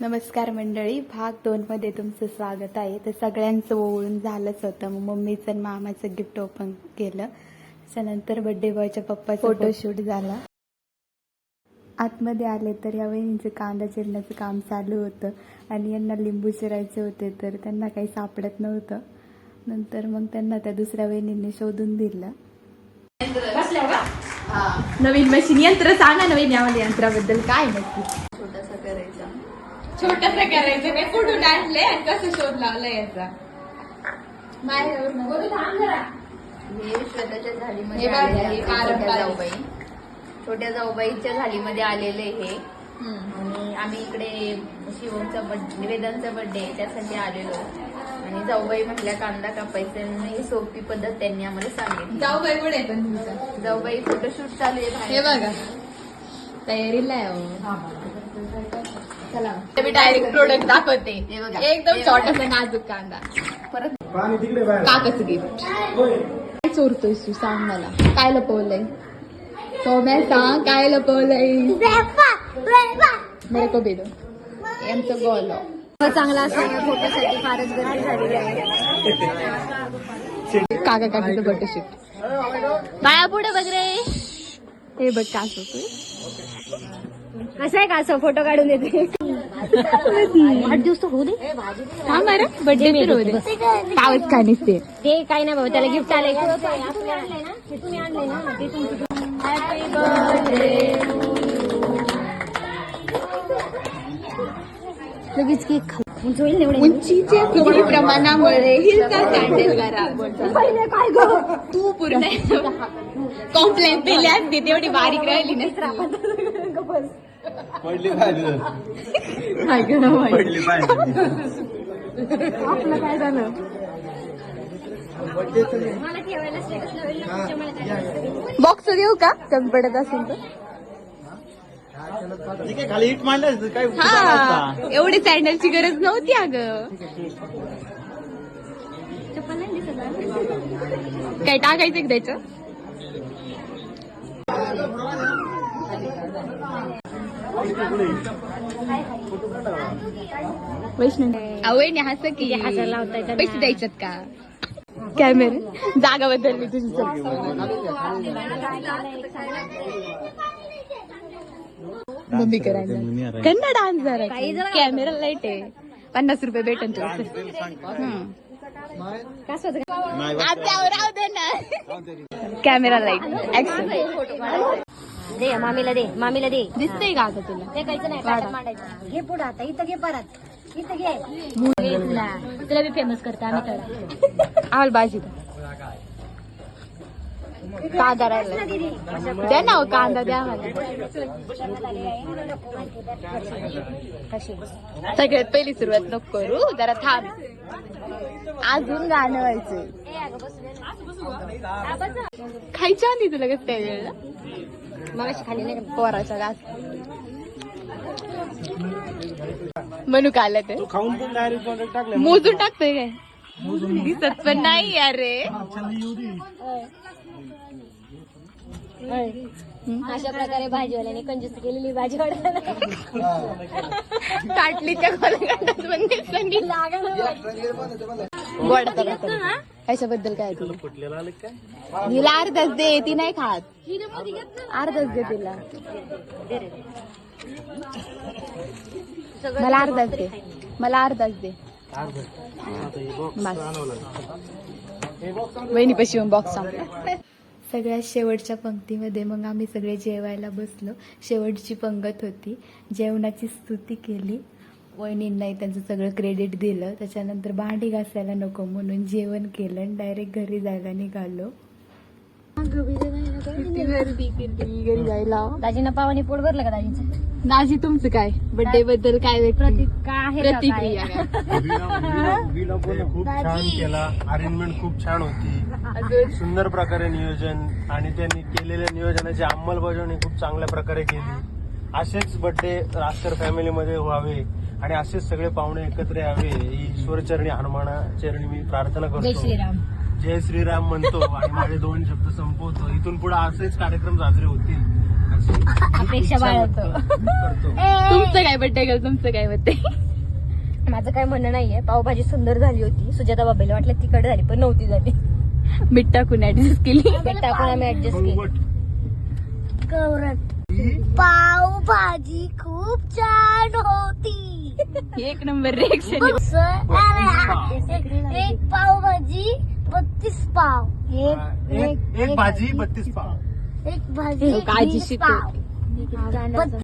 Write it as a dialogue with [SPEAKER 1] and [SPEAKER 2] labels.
[SPEAKER 1] नमस्कार मंडळी भाग दोन मध्ये तुमचं स्वागत आहे. तर सगळ्यांचं ओळून झालंच होतं. मग मम्मीचं आणि मामाचं गिफ्ट ओपन केलं. त्याच्यानंतर बड्डे बॉयच्या पप्पाचा फोटोशूट झाला. आतमध्ये आले तर या वहिनीचं कांदा चिरण्याचं काम चालू होतं. आणि यांना लिंबू चिरायचे होते तर त्यांना काही सापडत नव्हतं. नंतर मग त्यांना त्या दुसऱ्या वहिनींनी शोधून दिलं.
[SPEAKER 2] नवीन मशीन यंत्र सांगा नवीन यामध्ये यंत्राबद्दल. काय नक्की
[SPEAKER 1] छोटस करायचं
[SPEAKER 2] काय कुठून आणले आणि कसं शोध लावला याचा.
[SPEAKER 3] हे श्वेताच्या झालीमध्ये
[SPEAKER 2] हे बघा,
[SPEAKER 3] आलेले
[SPEAKER 2] हे
[SPEAKER 3] आहे, छोट्या. जाऊबाई. छोट्या जाऊबाईच्या झालीमध्ये आलेले हे. आणि आम्ही इकडे शिवमचा बर्थडे वेदांचा बर्थडे त्यासाठी आलेलो. आणि जाऊबाई म्हटल्या कांदा कापायचा आणि ही सोपी पद्धत त्यांनी आम्हाला सांगितली.
[SPEAKER 2] जाऊ बाई पुढे पण तुमचा.
[SPEAKER 3] जाऊबाई फोटोशूट चालू आहे
[SPEAKER 2] हे
[SPEAKER 3] बाहेर.
[SPEAKER 2] बघा. तयारीला आहे हो. चला. मी डायरेक्ट प्रोडक्ट दाखवते.
[SPEAKER 3] बघा.
[SPEAKER 2] एकदम छोटासा नाजूक कांदा.
[SPEAKER 3] परत
[SPEAKER 2] काकाचं गिफ्ट काय चोरतोय तू? सांग मला. काय लपवलंय? सौम्या सांग. काय लपवलंय? बरं को बेदो यांचं गोल.
[SPEAKER 3] चांगला असं फोटोसाठी फारच गर्दी झालेली आहे.
[SPEAKER 2] काका काकीचं बर्थडे शूट
[SPEAKER 3] बाळा पुढे बघ रे.
[SPEAKER 2] हे बघ काय होतोय
[SPEAKER 3] कसं आहे का असं फोटो काढून येते वाढदिवस होऊ दे.
[SPEAKER 2] हा बरं बर्थडे तर होते पावच काय? नसते?
[SPEAKER 3] ते काय नाही बाबा त्याला गिफ्ट तुम्ही ना? हे ते तुमचं हॅपी बर्थडे लगेच केक खाऊ जोईल एवढे?
[SPEAKER 2] उंचीचे कमी प्रमाणामुळे
[SPEAKER 3] पहिले काय ग?
[SPEAKER 2] तू पूर्ण कॉम्प्लेन दिली असते तेवढी बारीक राहिली ना
[SPEAKER 4] पडली पाहिजे पडली पाहिजे
[SPEAKER 3] आपलं काय झालं?
[SPEAKER 2] बॉक्स देऊ का? कमी पडत असेल तर.
[SPEAKER 4] खाली हिट मांडलं काय
[SPEAKER 2] हा एवढी सँडलची गरज नव्हती अगं. काय टाकायचं का त्याचं? वैष्णव आवडणे हस की
[SPEAKER 3] हसायला लावताय त्यांना.
[SPEAKER 2] पैसे द्यायच्यात का? कॅमेरे? जागा बदलली तुझी चल. मम्मी करायला. कन्नड डान्स जरा कॅमेरा लाइट आहे. पन्नास रुपये भेटन तुला.
[SPEAKER 3] होतं?
[SPEAKER 2] Camera light.
[SPEAKER 3] दे मामीला दे मामीला दे.
[SPEAKER 2] दिसतंय का आता तुला?
[SPEAKER 3] ते काहीच नाही ताटात मांडायचं. घे पुढं आता इथं घे परत. इथं घे. तुला तुला बी फेमस करते आम्ही तर.
[SPEAKER 2] आम्हाला भाजी द्या. कांदा राहिला. द्या ना हो, कांदा द्या मला
[SPEAKER 3] कशी
[SPEAKER 2] सगळ्यात पहिली सुरुवात नको करू. जरा थांब. अजून गाणं व्हायचं खायच्या आधी तुला कसं काय वेळ?
[SPEAKER 3] मग खाली नाही का?
[SPEAKER 2] पोराच्या घास म्हणू का आलं ते?
[SPEAKER 4] खाऊन पण डायरेक्ट टाकलं
[SPEAKER 2] मोजून टाकतोय काय? दिसत पण नाही अरे.
[SPEAKER 3] अशा प्रकारे भाजीवाल्याने कंजूस केलेली भाजीवाल्याला
[SPEAKER 2] पण दिसत गोड ह्याच्याबद्दल काय तुला?
[SPEAKER 4] फुटलेला आलं काय
[SPEAKER 2] हिला अर्धाच दे ती नाही खात. अर्धाच दे तिला. मला अर्धाच दे. मला अर्धाच दे. वहिनी पशी बॉक्स संपला
[SPEAKER 1] सगळ्या शेवटच्या पंक्तीमध्ये मग आम्ही सगळे जेवायला बसलो. शेवटची पंगत होती. जेवणाची स्तुती केली. वहिनींनाही त्यांचं सगळं क्रेडिट दिलं. त्याच्यानंतर भांडी घासायला नको म्हणून जेवण केलं आणि डायरेक्ट घरी जायला निघालो.
[SPEAKER 2] घरी जायला.
[SPEAKER 3] दाजीनं पावाने पोट भरलं का दाजीचं?
[SPEAKER 2] नाजी तुमचं काय? बर्थडे बद्दल काय व्यक्ती
[SPEAKER 3] काय आहे का
[SPEAKER 2] प्रतिक्रिया?
[SPEAKER 3] काय?
[SPEAKER 2] काय?
[SPEAKER 4] विला पण खूप छान केला. अरेंजमेंट खूप छान होती. सुंदर प्रकारे नियोजन आणि त्यांनी केलेल्या नियोजनाची अंमलबजावणी खूप चांगल्या प्रकारे केली. असेच बर्थडे रास्कर फॅमिलीमध्ये व्हावे आणि असेच सगळे पाहुणे एकत्र यावे ही ईश्वरचरणी हनुमाना चरणी मी प्रार्थना
[SPEAKER 3] जय
[SPEAKER 4] करतो.
[SPEAKER 3] श्रीराम.
[SPEAKER 4] जय श्रीराम म्हणतो आणि माझे दोन शब्द संपवतो. इथून पुढे असेच कार्यक्रम साजरे होतील.
[SPEAKER 3] अपेक्षा बाळगतो.
[SPEAKER 4] करतो.
[SPEAKER 2] तुमचं काय बड्डे गेलं तुमचं काय बड्डे
[SPEAKER 3] माझं काय म्हणणं नाहीये. पावभाजी सुंदर झाली होती. सुजाता बाबेला वाटलं तिकड झाली पण नव्हती झाली.
[SPEAKER 2] मीठ टाकून ऍडजस्ट केली?
[SPEAKER 3] मीठ टाकून आम्ही ऍडजस्ट केली.
[SPEAKER 5] पाव भाजी खूप छान होती.
[SPEAKER 2] एक नंबर रिएक्शन
[SPEAKER 5] एक पाव भाजी बत्तीस पाव
[SPEAKER 4] एक एक भाजी बत्तीस पाव
[SPEAKER 5] एक भाजी
[SPEAKER 2] काळजी
[SPEAKER 5] वीस
[SPEAKER 2] शिकव.
[SPEAKER 5] पाव.